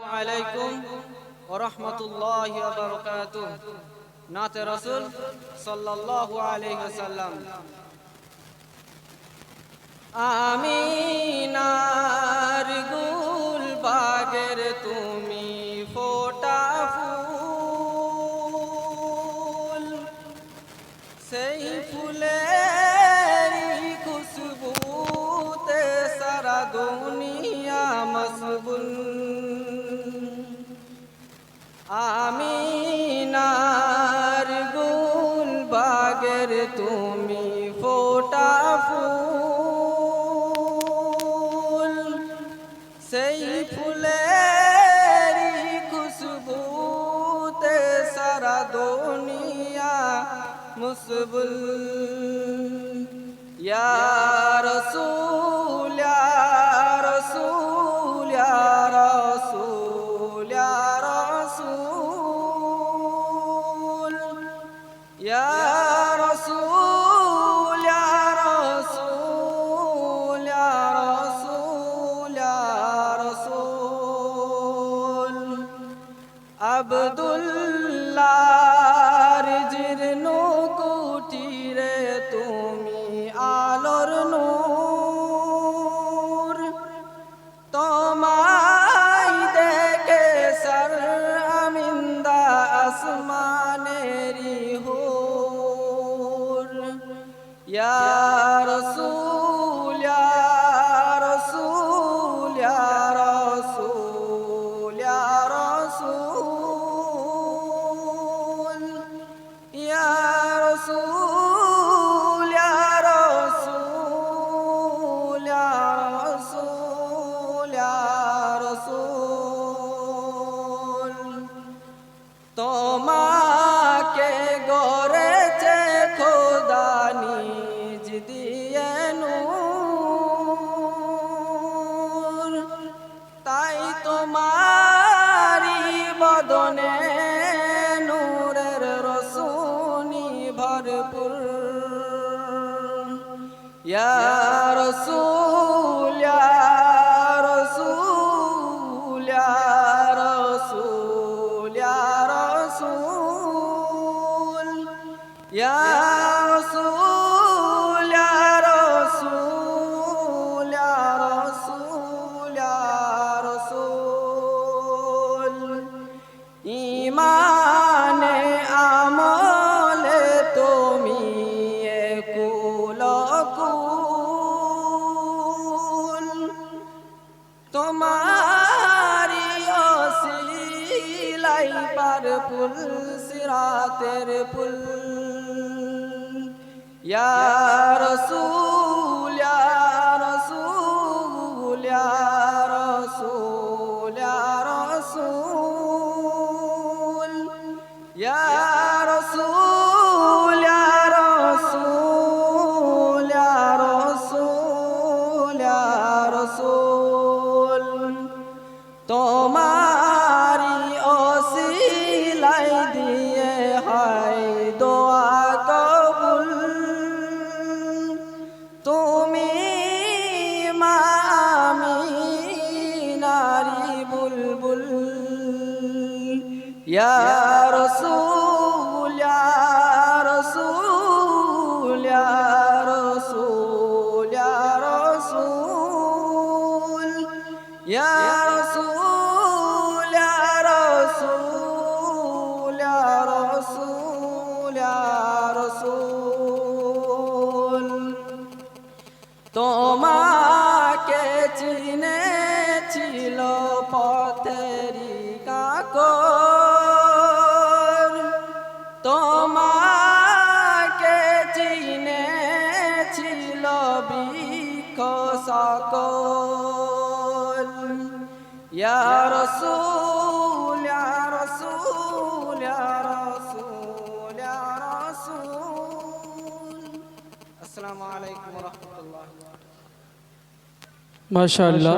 আলাইকুম ওরহমতুল্লাহ বারকাতুহ। নাতে রসুল সাল্লাল্লাহু আলাইহি ওয়াসাল্লাম। আমি নার গুল বাগের তুমি ফোটা ফুল। সেই ফুলের খুশবুতে সারা দুনিয়া বাগের তুমি ফোটা ফুল সেই ফুলের খুশবুতে সারা দুনিয়া মুসবুল ইয়া রসুল ইয়া রসুল ইয়া রসুল ইয়া রসুল ইয়া আবদুল্লাহর জিরনু কুটিরে তুমি আলোর নূর। তোমায় দেখে সর আমিন্দা আসমানেরি হুর। ইয়া يا رسول يا رسول يا رسول يا رسول يا رسول পুল সিরাতের পুল ইয়া রসুল ইয়া রসুল ইয়া রসুল। ইয়া ইয়া রসুল ইয়া রসুল ইয়া রসুল ইয়া রসুল ইয়া রসুল ইয়া রসুল ইয়া রসুল ইয়া রসুল তোমাকে চিনেছিল পথেরি কাকর সকল ইয়া রসুল ইয়া রসুল ইয়া রসুল ইয়া রসুল। আসসালামু আলাইকুম ওয়া রাহমাতুল্লাহ মাশাআল্লাহ।